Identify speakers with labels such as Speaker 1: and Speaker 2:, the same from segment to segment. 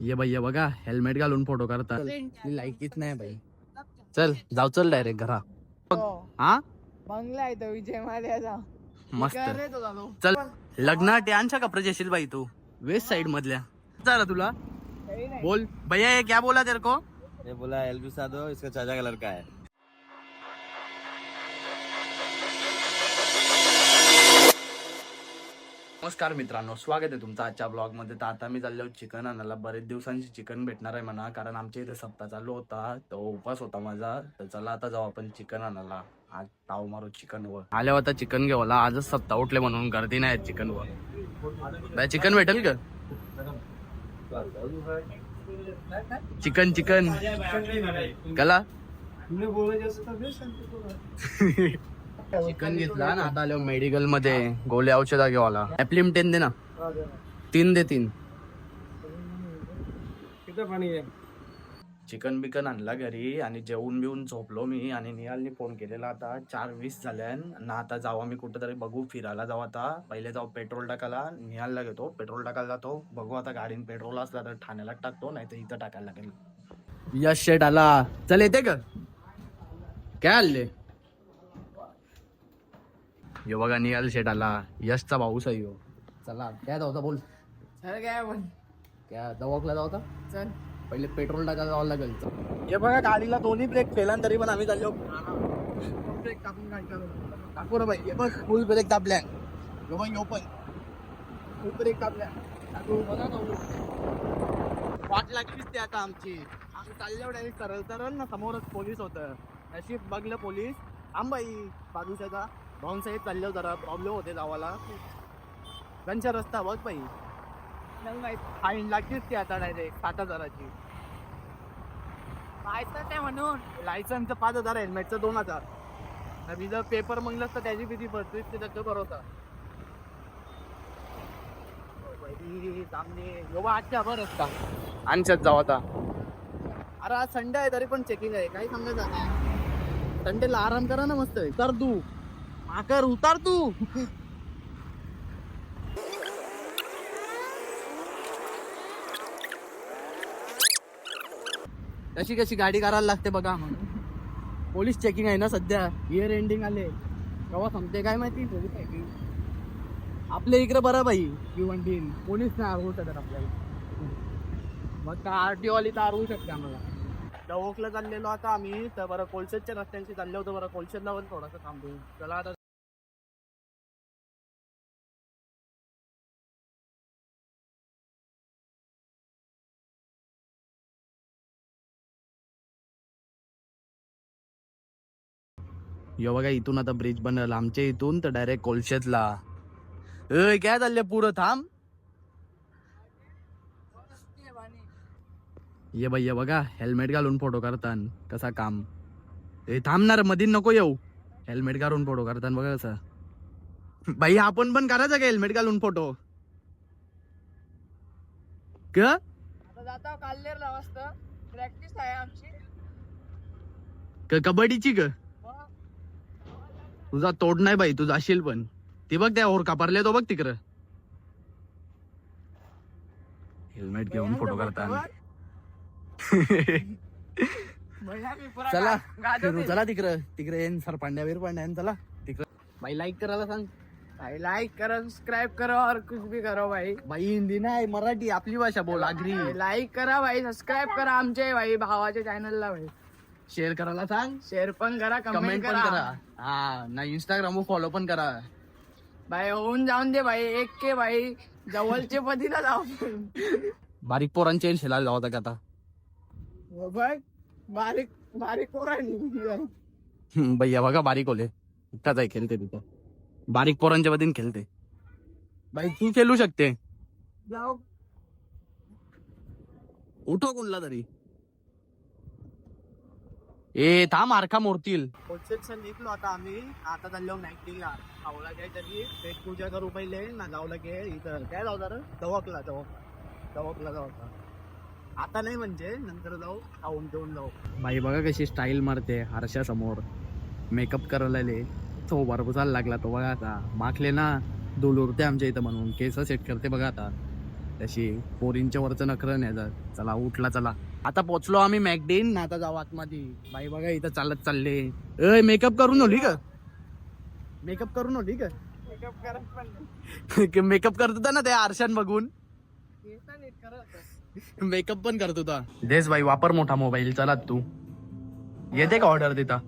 Speaker 1: ये बाई ये बघा हेल्मेट घालून फोटो काढतात लायकीच नाही बाई चल जाऊ चल डायरेक्ट घरा. हा.
Speaker 2: बंगला आहे तो विजय माल्याचा.
Speaker 1: मस्त.
Speaker 2: करे तो. झालो
Speaker 1: चल लग्न ट्यांच्या कपडे येशील बाई तू? वेस्ट साइड मधल्या. झालं तुला. बोल. भैया ये क्या बोला तेरे को?
Speaker 3: ये बोला एल बी साधो इसका चाचा का लड़का है?
Speaker 1: नमस्कार मित्रांनो स्वागत आहे तुमचं आजच्या ब्लॉगमध्ये तर आता मी चाललो चिकन आणायला. बरेच दिवसांची चिकन भेटणार आहे म्हणा कारण आमच्या इथे सप्ताह चालू होता तो उपास होता माझा. तर चला आता जाऊ आपण चिकन आणायला. आज ताव मारू चिकन वर आल्या होता चिकन घेवाला आजच सप्ताह उठले म्हणून गर्दी नाही चिकन वर चिकन भेटेल का? Chicken chicken. कला? चिकन घेतला ना आता आलो मेडिकलमध्ये गोळे औषधा घेवाला ऍप्लिम टेन दे ना. तीन दे तीन. चिकन बिकन आणला घरी आणि जेवून बिवून झोपलो मी आणि निहालनी फोन केलेला आता. चार वीस झाल्यान ना आता जाऊ आम्ही कुठेतरी बघू फिरायला जाऊ आता. पहिले जाऊ पेट्रोल टाकायला. निहालला घेतो. पेट्रोल टाकायला जातो. बघू आता गाडीन पेट्रोल असला तर ठाण्याला टाकतो नाही तर इथं टाकायला लागेल. यश शेट आला. चल येते का? काय आले? यो बघा निहाल शेट आला यशचा भाऊस आहे यो. चला काय जाऊ बोल.
Speaker 2: चल काय पण
Speaker 1: क्या दवाखला जाऊ होता
Speaker 2: चल.
Speaker 1: पहिले पेट्रोल टाकायला जावं लागेल. हे बघा गाडीला दोन्ही ब्रेक फेला तरी पण आम्ही चाललो.
Speaker 2: ब्रेक टाकून
Speaker 1: टाकू ना बाई हे बघ फुल ब्रेक दाबल्या. यो बघ यो पण.
Speaker 2: खूप ब्रेक टाकल्या
Speaker 1: टाकू बघा ना वाट लागलीच ते आता आमची. आम्ही चाललो डायरेक्ट सरळ सरळ ना समोरच पोलीस होतं. नशीब बघलं पोलीस आम बाई बाजूच्याचा रॉंग साईड चाललो जरा प्रॉब्लेम होते जावाला. गंचा रस्ता बघ
Speaker 2: चल माहीत.
Speaker 1: फाईन लागलीच ती आता डायरेक्ट सात हजाराची.
Speaker 2: माहितच नाही म्हणून?
Speaker 1: लायसनचं पाच हजार हेल्मेटचं दोन हजार. आणि जर पेपर मंगलस तर त्याची किती पंचवीस ते टक्के भरवता आजच्या बरं असता आणच्यात जाऊ आता. अरे आज संडे आहे तरी पण चेकिंग आहे. काही समजायचं नाही. संडेला आराम करा ना मस्त. उतार तू. माकर उतार तू. कशी कशी गाडी करायला लागते बघा म्हणून. पोलीस चेकिंग आहे ना सध्या. इयर एंडिंग आले. केव्हा संपते काय माहिती? पोलीस चेकिंग आपल्या इकडे बरं बाई. भिवंडी पोलीस नाही आरवू शकत आपल्याला. मग का आर टी ओली तर आरवू शकते आम्हाला. डवोकला चाललेलो आता आम्ही. तर बरं कोलशेतच्या रस्त्यांशी चाललो होतो. बरं कोलशेतला पण थोडंसं थांबतो चला आता यो बघा इथून आता ब्रिज बनवला आमच्या इथून तर डायरेक्ट कोलशेतला. ए काय चाललंय पुढं थांब. ये बाई ये बघा हेल्मेट घालून फोटो काढतान कसा काम? ए थांबणार मध्ये नको येऊ. हेल्मेट घालून फोटो काढतान बघा कसा. बाई आपण पण करायचं का हेल्मेट घालून फोटो क- कबड्डीची ग तुझा तोड नाही बाई तू जाशील पण. ते बघ त्या ओर कापारले तो बघ तिकडं. हेल्मेट घेऊन फोटो
Speaker 2: पुरा
Speaker 1: चला. फिरू चला तिकडं. तिकडे येईन सर पांड्या वीर पांड्या येईन चला. तिकडं. बाई लाईक करायला सांग.
Speaker 2: भाई लाइक करो सब्सक्राइब करो और कुछ भी करो भाई
Speaker 1: बाई हिंदी नाही मराठी आपली भाषा बोल आगरी
Speaker 2: लाईक करा भाई सबस्क्राईब करा आमच्या भाई भावाच्या चॅनलला भाई
Speaker 1: शेअर करायला सांग.
Speaker 2: शेअर पण करा
Speaker 1: कमेंट पण करा. हा ना इंस्टाग्राम वर फॉलो पण करा.
Speaker 2: भाई होऊन जाऊन दे भाई एक के भाई जवळचे पतीला जाऊ.
Speaker 1: बारीक पोरांचे शेलायला जाऊ का आता.
Speaker 2: बघ बारीक बारीक पोरांनी.
Speaker 1: भैया बघा बारीक होले इतकाच आहे खेळते तिथं. बारीक पोरांच्या वतीन खेळते. बाई तू खेळू शकते.
Speaker 2: जाऊ.
Speaker 1: उठो कोणला तरी. ए थांब आरखा मोडतील. निघलो आता आम्ही. आता चाललो नाईटिंगला खावला काय तरी पेट पूजा करू पहिले. ना जाऊ लागे इथं. काय जाऊ जरा? दवाकला दवाक दवाकला जाऊ आता नाही म्हणजे. नंतर जाऊ. खाऊन ठेवून जाऊ. बाई बघा कशी स्टाईल मारते आरशा समोर. मेकअप करायला तो बरबुजायला लागला. तो बघा आता. माखले ना. दोल उरते आमच्या इथं म्हणून. केस सेट करते बघा आता. तशी पोरींच्या वरचं नखरं न्यायचं चला उठला चला. आता पोचलो आम्ही मॅकडीन. आता जाऊ आतमध्ये. बाई बघा इथं चालत चालले. ए मेकअप करून होली का? मेकअप करून होली का? मेकअप करत होता ना त्या आरशान बघून? मेकअप पण करत होता. देस भाई वापर मोठा मोबाईल चला तू. येते का ऑर्डर देता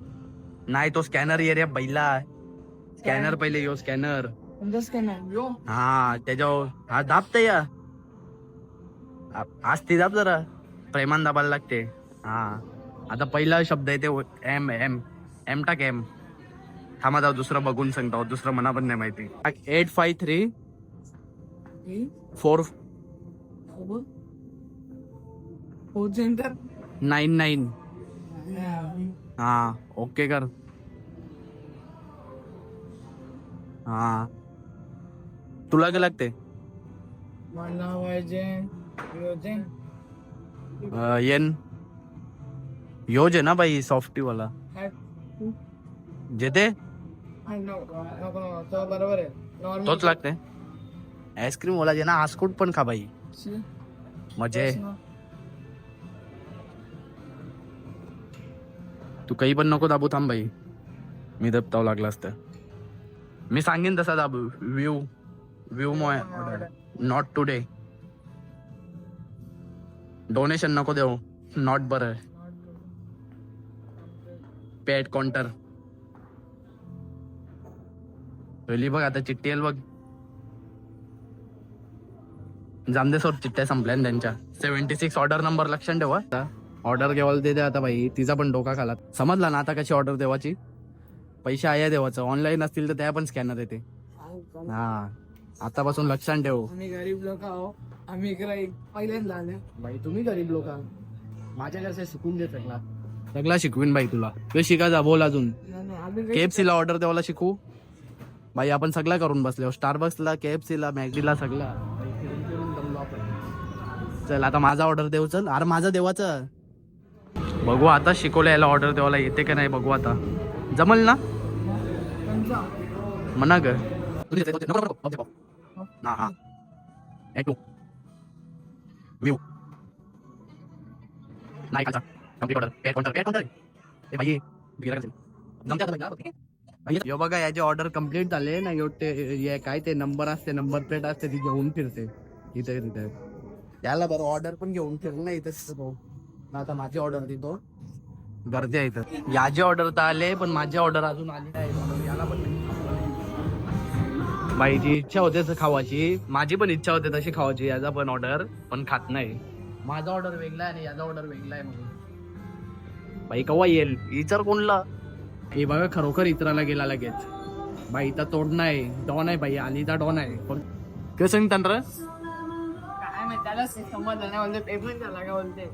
Speaker 1: नाही तो स्कॅनर ये रे बैला स्कॅनर पहिले यो स्कॅनर
Speaker 2: यो.
Speaker 1: हा त्याच्यावर. हा दाबते या. आज ती दाब जरा. प्रेमान दाबायला लागते. हा. आता पहिला शब्द आहे ते एम एम. एम टाक एम. थांबा जाऊ दुसरं बघून सांगतो. दुसरं मला पण नाही माहिती. Eight five three four nine nine हा. ओके कर. हा. तुला काय लागते?
Speaker 2: मला
Speaker 1: येन योज आहे ना बाई सॉफ्टी वाला जेते
Speaker 2: बरोबर आहे
Speaker 1: तोच लागते आईस्क्रीम वाला जे ना आस्कुट पण खा बाई मजे तू काही पण नको दाबू थांब बाई मी दबताव लागला असतं मी सांगेन तसा दाबू व्ह्यू व्ह्यू मॉय नॉट टुडे डोनेशन नको देऊ. नॉट बरं पेट काउंटर पहिली बघ आता चिठ्ठी येईल बघ. जामदे सोड चिठ्ठ्या संपल्या ना त्यांच्या. सेव्हन्टी सिक्स ऑर्डर नंबर लक्षात ठेवा आता ऑर्डर केव्हा द्या आता बाई. तिचा पण डोका खाला समजला ना आता कशी ऑर्डर देवाची? पैसे आहे देवाचं. ऑनलाईन असतील तर त्या पण स्कॅनर येते. हा. आतापासून लक्षात ठेवू.
Speaker 2: गरीब लोक आहो आम्ही इकडे पहिल्यांदा आले
Speaker 1: बाई तुम्ही गरीब लोक माझ्या कसं शिकून दे सगळा. सगळा शिकवीन बाई तुला. तू शिकायचा बोल अजून.
Speaker 2: नाही, नाही, आम्ही काही-
Speaker 1: ला ऑर्डर द्यावाला शिकू बाई आपण सगळं करून बसलो. स्टारबक्सला केएफसी ला मॅगडीला सगळा बाई, फिरून फिरून दमलो आपण. चल आता माझा ऑर्डर देऊ चल. अरे माझा देवाचं. बघू आता शिकवलं याला ऑर्डर द्यावाला येते का नाही बघू आता. जमल ना?
Speaker 2: त्यांचा.
Speaker 1: म्हणा ग हा हा. एक टू व्ह्यू नाही का complete order paid counter paid counter ए भाई बिरा का जमते आता भाई यो बघा याचे ऑर्डर कंप्लीट झाले ना यो ते काय ते नंबर असते नंबर प्लेट असते ती घेऊन फिरते इथे तिथे याला बरं ऑर्डर पण घेऊन फिर ना इथे तो आता माझी ऑर्डर देतो गर्दी आहे इथं याचे ऑर्डर तर आले पण माझी ऑर्डर अजून आली नाही म्हणून याला पण. बाईची इच्छा होते तसं खावायची माझी पण इच्छा होते तशी खावायची याचा पण ऑर्डर पण खात नाही. माझा ऑर्डर वेगळा आहे आणि याचा ऑर्डर वेगळा आहे म्हणून. बाई कवा येईल? विचार कोणला? हे बघा खरोखर इतराला गेला लगेच. बाई इथं तोड नाही डॉन आहे बाई आलीचा डॉन आहे. पण सांगतान रे
Speaker 2: काय माहिती नाही बोलते पेमेंट झाला का बोलते.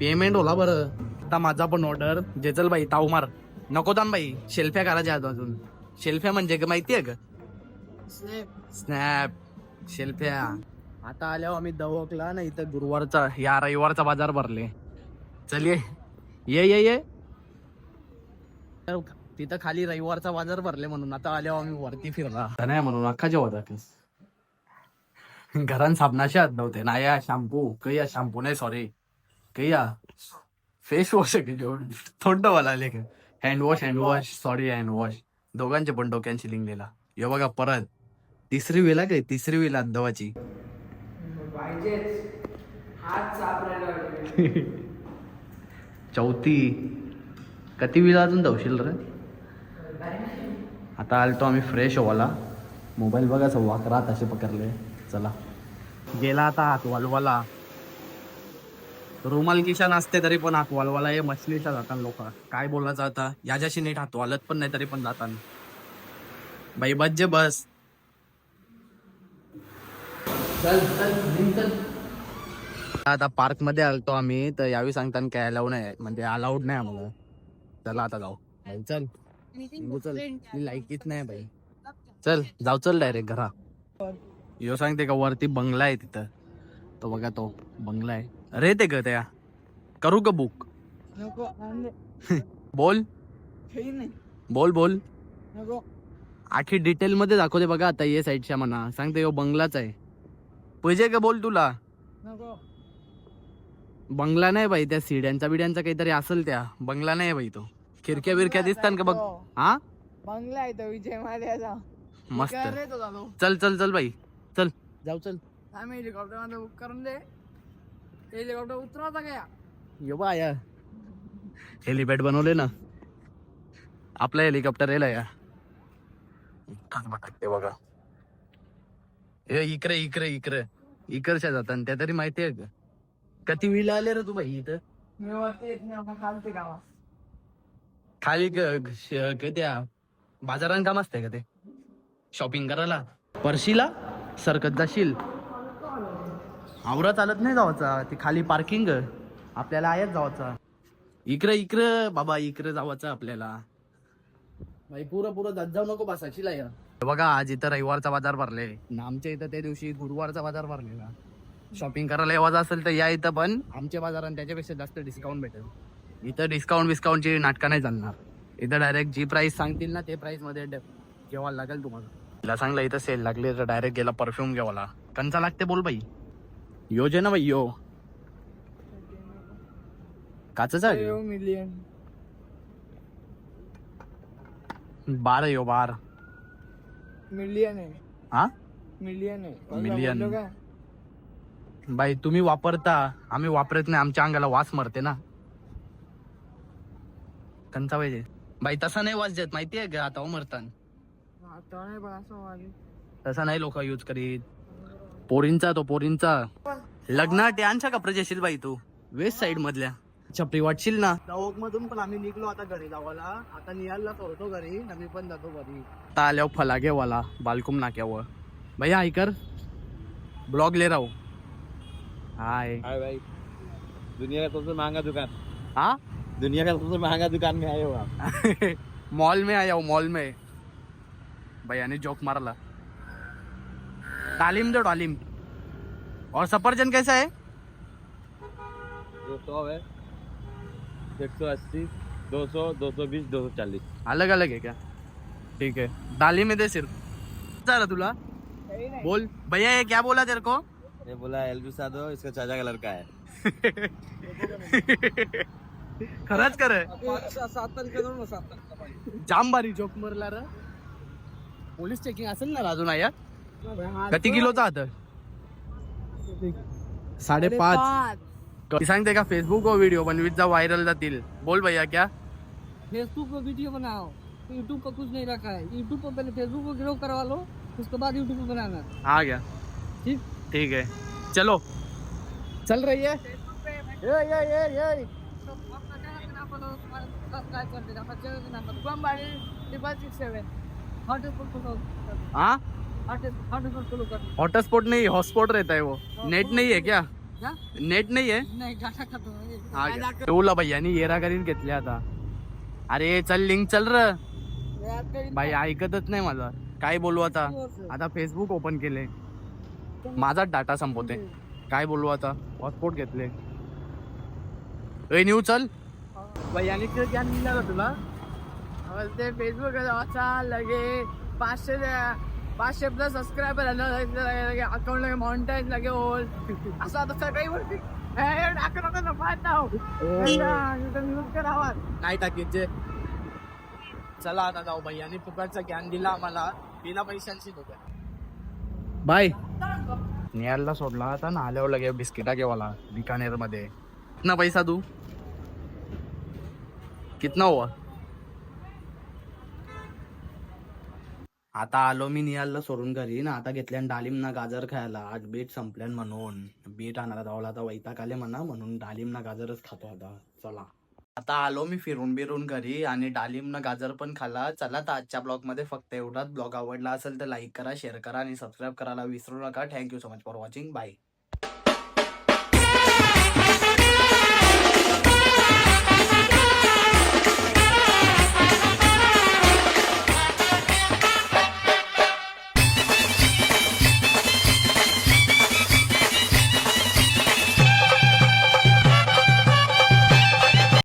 Speaker 1: पेमेंट होला बरं. आता माझा पण ऑर्डर जेचल बाई ताव मार. नको दाम बाई. शेल्फ्या करायच्या आहेत अजून. शेल्फ्या म्हणजे का माहितीये का स्नॅप शेल्फ्या आता आल्यावर आम्ही दवकला ना इथं गुरुवारचा या रविवारचा बाजार भरले. चल ये. ये ये ये. तर तिथं खाली रविवारचा बाजार भरले म्हणून. आता आल्यावर आम्ही वरती फिरला नाही म्हणून अख्खा जेवता घरान साबणाचे हात नव्हते. ना या शॅम्पू. काही या शॅम्पू नाही सॉरी काही या. फेस वॉश आहे जेवण? थोडं वाला आले का hand wash hand wash sorry hand wash दोघांचे पण डोक्यांशी लिंगलेला. यो बघा परत. तिसरी वेला काय तिसरी वेला
Speaker 2: सापडायला
Speaker 1: चौथी. किती वेळा अजून धावशील रे? आता आलतो आम्ही फ्रेश व्हायला मोबाईल बघा सव्वा अकरा तसे पकडले. चला. गेला आता हात वालवाला रुमाल किशान असते तरी पण हात वालवाला हे मछलीच्या जातात लोक. काय बोलायचं आता? याच्याशी नीट हात वालत पण नाही तरी पण जातात बाई बस जे बस. आता पार्कमध्ये आलतो आम्ही तर यावेळी सांगताना काय अलाउड नाही म्हणजे अलाउड नाही आम्हाला. चला आता जाऊ. चल. चल. मी लायकीच नाही बाई चल जाऊ चल डायरेक्ट घरा. यो सांगते का वरती बंगला आहे तिथं. तो बघा तो बंगला आहे. अरे ते ग त्या. करू का बुक. बोल. बोल बोल. आखी डिटेल मध्ये दाखवते बघा आता ये साईडच्या म्हणा. सांगते यो बंगलाच आहे. पाहिजे का बोल तुला?
Speaker 2: नको.
Speaker 1: बंगला नाही बाई त्या सिड्यांचा बिड्यांचा काहीतरी असेल त्या. बंगला नाही बाई तो. खिडक्या बिरक्या दिसतात का बघ. हा?
Speaker 2: बंगला आहे तो विजय माल्याचा.
Speaker 1: मस्त. चल चल चल बाई. चल. जाऊ चल.
Speaker 2: आम्ही हेलिकॉप्टरमध्ये बुक करून दे. हेलिकॉप्टर उतरवता काय
Speaker 1: यो? बा या. हेलिपॅड बनवले ना. आपलं हेलिकॉप्टर येला या. ते बघा. ए इकडे इकडे इकडे. इकडच्या जातात त्या तरी माहिती आहे का? किती विला आले रे तू बाई इथं?
Speaker 2: मी वरती येत नाही आपण खालते गावा
Speaker 1: खाली क- श- क- त्या बाजारात काम असते का ते? शॉपिंग करायला? परशीला सरकत जाशील? आवरा चालत नाही जावाचा ते खाली पार्किंग आपल्याला आयात जावाचा. इकडे इकडे बाबा इकडे जावाचं आपल्याला. भाई पुरं पुरं जात जाऊ नको बसायची या बघा आज इथं रविवारचा बाजार भरले. न आमच्या इथं त्या दिवशी गुरुवारचा बाजार भरलेला. शॉपिंग करायला येवायचं असेल तर या इथं पण. आमच्या बाजारात त्याच्यापेक्षा जास्त डिस्काउंट भेटेल. इथं डिस्काउंट बिस्काउंटची नाटकं नाही चालणार. इथं डायरेक्ट जी प्राइस सांगतील ना ते प्राइसमध्ये डे- घ्यावं लागेल तुम्हाला. तिला सांगलं इथं सेल लागले तर डायरेक्ट गेला परफ्यूम घ्यावाला. कंचा लागते बोल बाई. योजना बाई यो. काच
Speaker 2: मिलियन
Speaker 1: बार यो बार.
Speaker 2: मिलियन आहे.
Speaker 1: हा?
Speaker 2: मिलियन आहे. बोललो का?
Speaker 1: बाई तुम्ही वापरता आम्ही वापरत नाही आमच्या अंगाला वास मरते ना. कंचा पाहिजे बाई तसा नाही वास देत माहितीये का? आता मरतान.
Speaker 2: आता नाही पण असं वाटलं.
Speaker 1: तसा नाही लोक यूज करीत. पोरींचा तो पोरींचा. लग्नात आणशा कपडे जेशील बाई तू? वेस्ट साइड मधल्या. छपरी वाटशील ना. चौक मधून पण आम्ही निघलो आता घरी जावाला आता नियालला सोडतो घरी आम्ही पण जातो घरी. आता आल्यावर फलागेवाला बालकुम नाक्यावर. भैया ऐकर ब्लॉग ले राहू. हाय
Speaker 3: हाय भाई दुनिया का सबसे महंगा दुकान.
Speaker 1: हाँ?
Speaker 3: दुनिया का सबसे महंगा दुकान में आए हो. आप
Speaker 1: मॉल में आया हूँ मॉल में. भैया ने जोक मारला. तालीम दो तालीम और सफरजन कैसा है?
Speaker 3: जो सौ है. एक सौ अस्सी दो सौ दो सौ बीस दो सौ चालीस।
Speaker 1: अलग अलग है क्या? ठीक है। दाली में दे सिर्फ। चला तुला
Speaker 2: काही नाही.
Speaker 1: बोल। भैया ये क्या बोला तेरे को?
Speaker 3: ये बोला एल बी साधो इसका चाचा कलर का है।
Speaker 1: खरंच कर. जाम बारी जोक मारला र पोलीस चेकिंग असेल ना अजून या
Speaker 2: हा,
Speaker 1: किती किलोचा हात साडेपाच. सांगते का फेसबुक वर व्हिडिओ बनवीत जा व्हायरल जातील बोल भैया क्या?
Speaker 2: फेसबुक पर वीडियो बनाओ यूट्यूब पर कुछ नहीं रखा है। यूट्यूब पर पहले फेसबुक को ग्रो करवा लो उसके बाद यूट्यूब पर बनाना।
Speaker 1: आ गया।
Speaker 2: ठीक?
Speaker 1: ठीक है। चलो। चल रही है? ये ये ये ये हाँ? हॉटस्पॉट नहीं हॉटस्पॉट रहता है वो। नेट नहीं है क्या? नेट नहीं है हा घ्या. ठेवला भैयानी येरा करीन घेतले आता. अरे चल लिंक चल र. बाई ऐकतच नाही माझा काय बोलू आता? आता फेसबुक ओपन केले. माझाच डाटा संपवते. काय बोलू आता? हॉटस्पॉट घेतले. ए न्यू चल.
Speaker 2: भैयाने ज्ञान दिलं का तुला ते फेसबुक लगे पाचशे पाचशे प्लस सबस्क्रायबर अकाउंट लगे मॉनिटाईज लगे होल असं आता सगळी वरती करावा
Speaker 1: नाही टाकीचे चला आता जाऊ भैयानी फुकटचं ज्ञान दिलं आम्हाला. बिना पैशांची बाय. नियालला सोडला आता ना आल्यावर लगे बिस्किटा घेवाला बिकानेरमध्ये कितना पैसा तू? कितना हुआ? आता आलो मी नियालला सोडून घरी. ना आता घेतल्यान डालिम ना गाजर खायला. आज बीट संपल्यान म्हणून. बीट आणायला जावला आता वैताग आले म्हणा म्हणून डालिम ना गाजरच खातो आता. चला. आता आलो मी फिरून बिरून घरी आणि डालिम ना गाजर पण खाला. चला तर आजच्या ब्लॉगमध्ये फक्त एवढाच. ब्लॉग आवडला असेल तर लाईक करा शेअर करा आणि सबस्क्राईब करायला विसरू नका. Thank you so much for watching bye